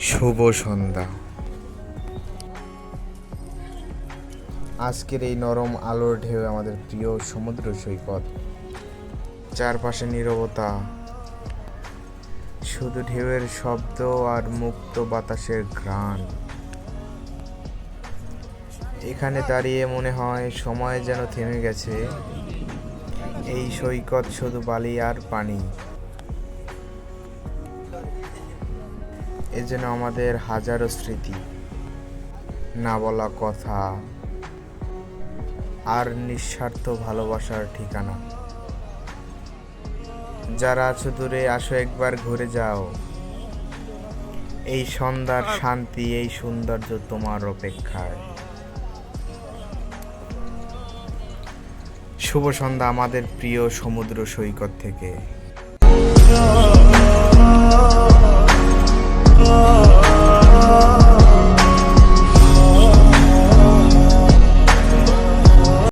শুভ সন্ধ্যা। আজকের এই নরম আলোর ঢেউ আমাদের প্রিয় সমুদ্র সৈকত। চারপাশে নীরবতা, শুধু ঢেউয়ের শব্দ আর মুক্ত বাতাসের ঘ্রাণ। এখানে দাঁড়িয়ে মনে হয় সময় যেন থেমে গেছে। এই সৈকত শুধু বালি আর পানি। এ যেন আমাদের হাজারো স্মৃতি। না বলা কথা আর নিঃস্বার্থ ভালোবাসার ঠিকানা। যারা আছো দূরে আসো একবার ঘুরে যাও। এই সন্ধ্যার শান্তি এই সৌন্দর্য তোমার অপেক্ষায়। শুভ সন্ধ্যা আমাদের প্রিয় সমুদ্র সৈকত থেকে।